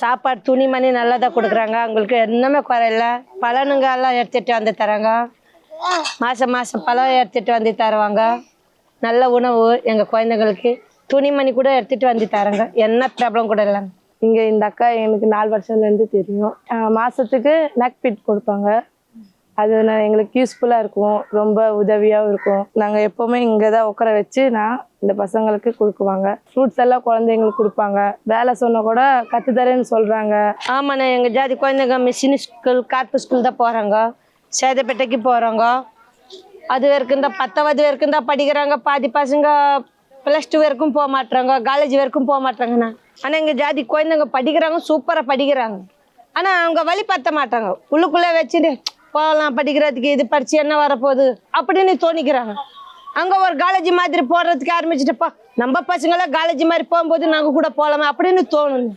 சாப்பாடு துணி மணி நல்லா தான் கொடுக்குறாங்க. அவங்களுக்கு என்னமே குறையில பலனுங்க எல்லாம் எடுத்துட்டு வந்து தராங்க. மாதம் மாதம் பழம் எடுத்துட்டு வந்து தருவாங்க. நல்ல உணவு எங்கள் குழந்தைங்களுக்கு துணிமணி கூட எடுத்துட்டு வந்து தராங்க. என்ன ப்ராப்ளம் கூட இல்லைங்க இங்கே இந்த அக்கா எனக்கு நாலு வருஷத்துலேருந்து தெரியும். ஆஹ் மாசத்துக்கு நக் பிட் கொடுப்பாங்க. அது நான் எங்களுக்கு யூஸ்ஃபுல்லாக இருக்கும் ரொம்ப உதவியாகவும் இருக்கும். நாங்கள் எப்போவுமே இங்கே தான் உட்கார வச்சு நான் இந்த பசங்களுக்கு கொடுக்குவாங்க. ஃப்ரூட்ஸ் எல்லாம் குழந்தைங்களுக்கு கொடுப்பாங்க. வேலை சொன்னால் கூட கற்றுத்தரேன்னு சொல்கிறாங்க ஆமாண்ணே எங்கள் ஜாதி குழந்தைங்க மிஷின் ஸ்கூல் கார்ப்பு ஸ்கூல் தான் போகிறாங்க சேதப்பேட்டைக்கு போகிறாங்க அது வரைக்கும் தான் பத்தாவது வரைக்கும் தான் படிக்கிறாங்க. பாதி பசங்க ப்ளஸ் டூ வரைக்கும் போக மாட்றாங்க. காலேஜ் வரைக்கும் போக மாட்டுறாங்கண்ணா ஆனால் எங்கள் ஜாதி குழந்தைங்க படிக்கிறாங்க சூப்பராக படிக்கிறாங்க. ஆனால் அவங்க வழி பத்த மாட்டாங்க. உள்ளுக்குள்ளே வச்சுட்டு போகலாம் படிக்கிறதுக்கு இது படிச்சு என்ன வரப்போகுது அப்படின்னு தோணிக்கிறாங்க. அங்கே ஒரு காலேஜ் மாதிரி போடுறதுக்கு ஆரம்பிச்சிட்டப்பா நம்ம பசங்களாம் காலேஜ் மாதிரி போகும்போது நாங்கள் கூட போகலாமா அப்படின்னு தோணும்